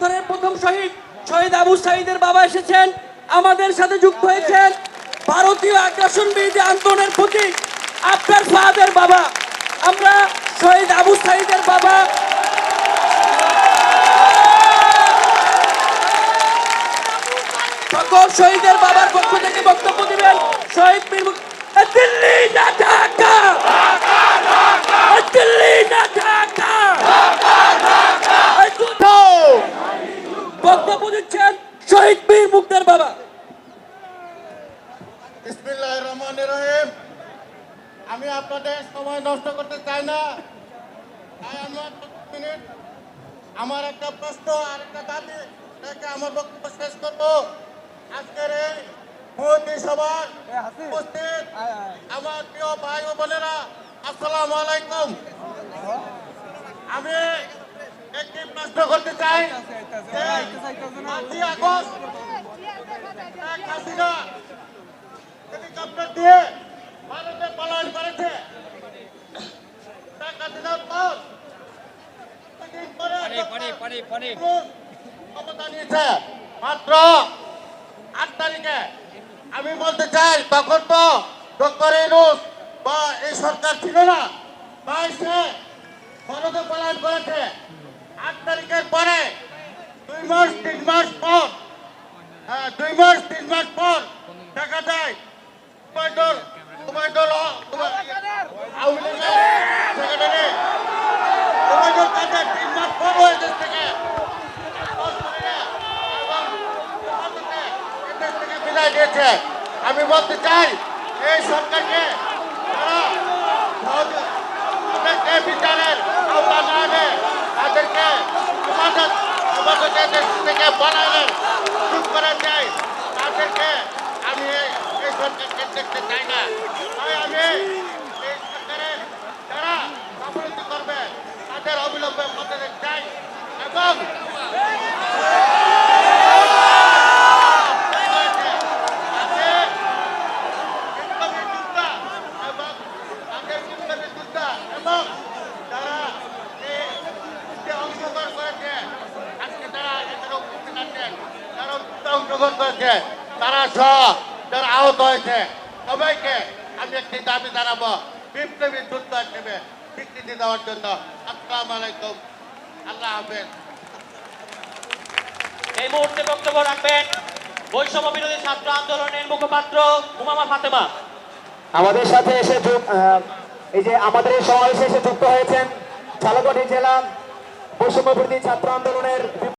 অভ্যুত্থানের প্রথম শহীদ শহীদ আবু সাইদের বাবা এসেছেন, আমাদের সাথে যুক্ত হয়েছেন ভারতীয় আগ্রাসন বিরোধী আন্দোলনের প্রতীক আপনার ফাদের বাবা। আমরা শহীদ আবু সাইদের বাবা। সকল শহীদের বাবার পক্ষ থেকে বক্তব্য দিবেন, শহীদ দিল্লি না ঢাকা এ দিল্লি না ঢাকা এ যুদ্ধ! বক্তব্য দিচ্ছেন শহীদ বীর মুক্তার বাবা বিসমিল্লাহ রহমান রহিম আমি আপনাদের সময় নষ্ট করতে চাই না তাই আমার মিনিট আমার একটা প্রশ্ন আর একটা দাবি রেখে আমার বক্তব্য শেষ করব আজকের এই মহতি সভার উপস্থিত আমার প্রিয় ভাই ও বোনেরা আসসালামু আলাইকুম আমি একটি প্রশ্ন করতে চাই পাঁচই আগস্ট হাসিনা হেলিকপ্টার দিয়ে আমি বলতে চাই, তখন তো ডক্টর ইনুস বা এই সরকার ছিল না, বাইশে ভারতে পলায়ন করেছে। আট তারিখের পরে দুই মাস, তিন মাস পর হ্যাঁ দুই মাস, তিন মাস পর দেখা যায় তোমার দল তোমার দল আওয়ামী লীগের সেক্রেটারি তোমার দল কাজে তিন মাস পর হয়ে দেশ থেকে দশ তারিখে এবং তোমাদেরকে এ দেশ থেকে বিদায় আমি বলতে চাই, এই সরকারকে তাদেরকে সমাজকে থেকে বানানোর সুযোগ তাদেরকে আমি এই সরকারকে দেখতে চাই না। তাই আমি এই সরকারের যারা অবনতি করবে তাদের অবিলম্বে পদত্যাগ চাই এবং তাদের বিপ্লবী যোদ্ধা এবং তাদের বিপ্লবী যোদ্ধা এবং যারা এই যুদ্ধে অংশগ্রহণ করেছে আজকে তারা এখানে উপস্থিত আছেন যারা যুদ্ধে অংশগ্রহণ করেছে তারা সহ যারা আহত হয়েছে সবাইকে আমি একটি দাবি জানাব বিপ্লবী যুদ্ধ হিসেবে স্বীকৃতি দেওয়ার জন্য। আসসালামু আলাইকুম। আল্লাহ হাফেজ। এই মুহূর্তে বক্তব্য রাখবেন বৈষম্য বিরোধী ছাত্র আন্দোলনের মুখপাত্র উমামা ফাতেমা। আমাদের সাথে এসে এই যে আমাদের এই সমাবেশে এসে যুক্ত হয়েছেন ঝালকাঠি জেলা বৈষম্য বিরোধী ছাত্র আন্দোলন